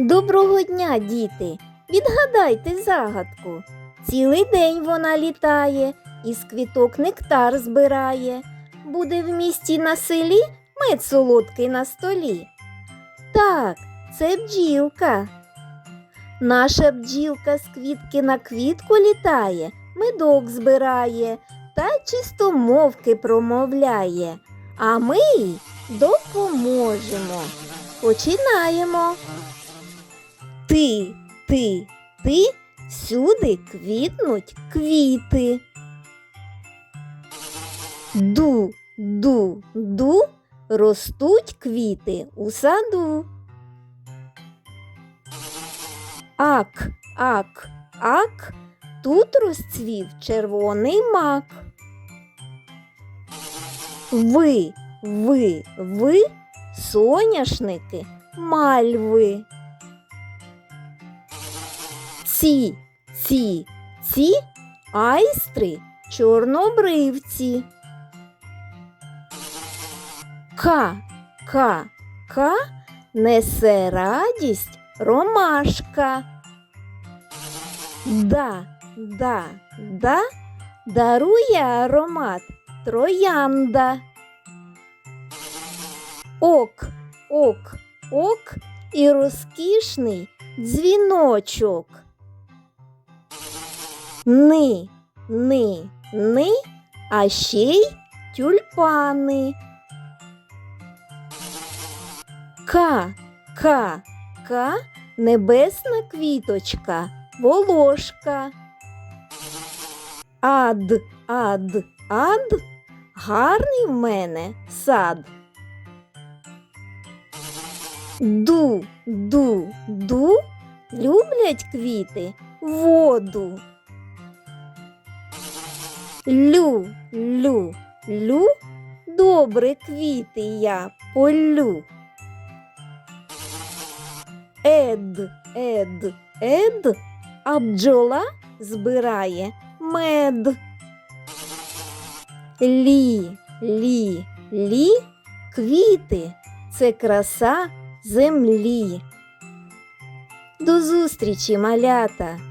Доброго дня, діти! Відгадайте загадку. Цілий день вона літає, із квіток нектар збирає. Буде в місті на селі мед солодкий на столі. Так, це бджілка. Наша бджілка з квітки на квітку літає, медок збирає та чистомовки промовляє. А ми їй допоможемо. Починаємо. Ти, ти, ти, всюди квітнуть квіти. Ду, ду, ду, ростуть квіти у саду. Ак, ак, ак, тут розцвів червоний мак. Ви, ви, ви, соняшники, мальви. Ці, ці, ці айстри чорнобривці. Ка, ка, ка несе радість ромашка. Да, да, да, дарує аромат троянда. Ок, ок, ок і розкішний дзвіночок. Ни, ни, ни, а ще й тюльпани. Ка, ка, ка, небесна квіточка, волошка. Ад, ад, ад, гарний в мене сад. Ду, ду, ду, люблять квіти воду. Лю, лю, лю, добре квіти я полю. Ед, ед, ед, а бджола збирає мед. Лі, лі, лі, квіти це краса землі. До зустрічі, малята!